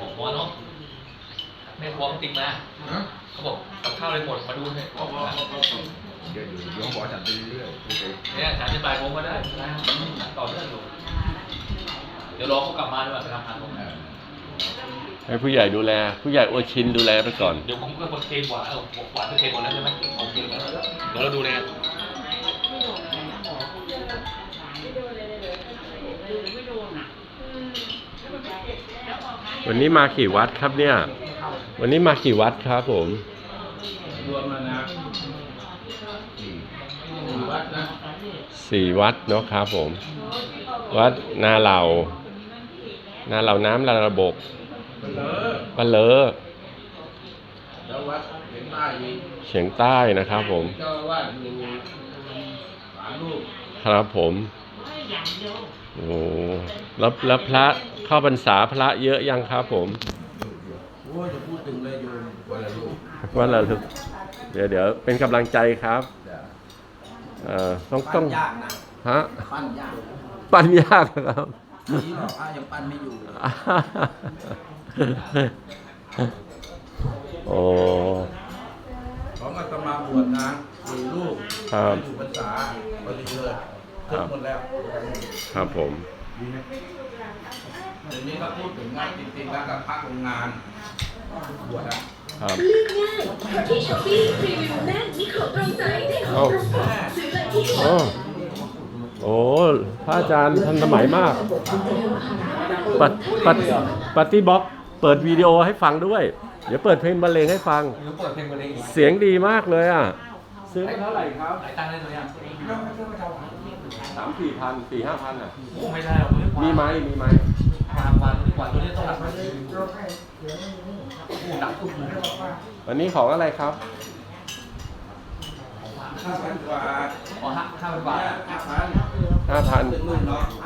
บอกหมอเนาะแม่ครัวเขาติงมาฮะเขาบอกกับข้าวเลยหมดมาดูเลยเอาเอาเอาเอาเอาเดี๋ยวอยู่โยมบอกจัดไปเรื่อยๆโอเคเนี่ยฉันจะบ่ายโมงก็ได้ต่อเนื่องอยู่เดี๋ยวรอเขากลับมาด้วยไปทำงานผมเออให้ผู้ใหญ่ดูแล ผู้ใหญ่โอชินดูแลไปก่อน เดี๋ยวผมก็คนเทหวานเออหวานจะเทหมดแล้วใช่ไหมโอเคแล้วเดี๋ยวเราดูแล วันนี้มากี่วัดครับเนี่ย วันนี้มากี่วัดครับผมรวมแล้วนะสี่วัดนะสี่วัดเนาะครับผม วัดนาเหล่า นาเหล่าน้ำลาระบบเป็นเลอปะเลอแล้ววัดเห็นใต้อีกเฉียงใต้นะครับผมเจ้าอาวาสอยู่สามรูปครับผม โอ้แล้วแล้วพระเข้าพรรษาพระเยอะยังครับผมโอ้ยจะพูดถึงเลยโยมวันละรูปว่าเราเดี๋ยวเดี๋ยวเป็นกำลังใจครับจ้ะเอ่อต้องต้องปั้นยากนะฮะปั้นยากปั้นยากครับ นี่หรอกพระยังปั้นไม่อยู่เลยโอ้ ของอาตมาบวชนะสี่รูปครับ อยู่พรรษาบริเลย ครบหมดแล้วครับผมเดี๋ยวนี้ก็พูดถึงงานจริงๆแล้วกับพักโรงงานบวชอะครับเลือกง่ายเพราะที่ช้อปปี้รีวิวแน่นมีของตรงใจได้ของตรงปกซื้อเลยที่ช้อโอ้ปโอ้พระอาจารย์ทันสมัยมากปฏิปฏิปฏิบ็อกเปิดวิดีโอให้ฟังด้วย เดี๋ยวเปิดเพลงบรรเลงให้ฟังเดี๋ยวเปิดเพลงบรรเลงอีกเสียงดีมากเลยอะ ซื้อมาเท่าไหร่ครับหลายตังค์เลยตัวเนี้ยสามสี่พันสี่ห้าพันอะโอ้ไม่ได้หรอกตัวนี้มีไหมมีไหมวางวางตัวนี้กว่าตัวนี้ต้องหลักพันโอ้โหหนักทุกมือวันนี้ของอะไรครับห้าพันกว่าอ๋อห้าห้าพันบาทห้าพันห้าพันเป็นรุ่นเนาะห้าพัน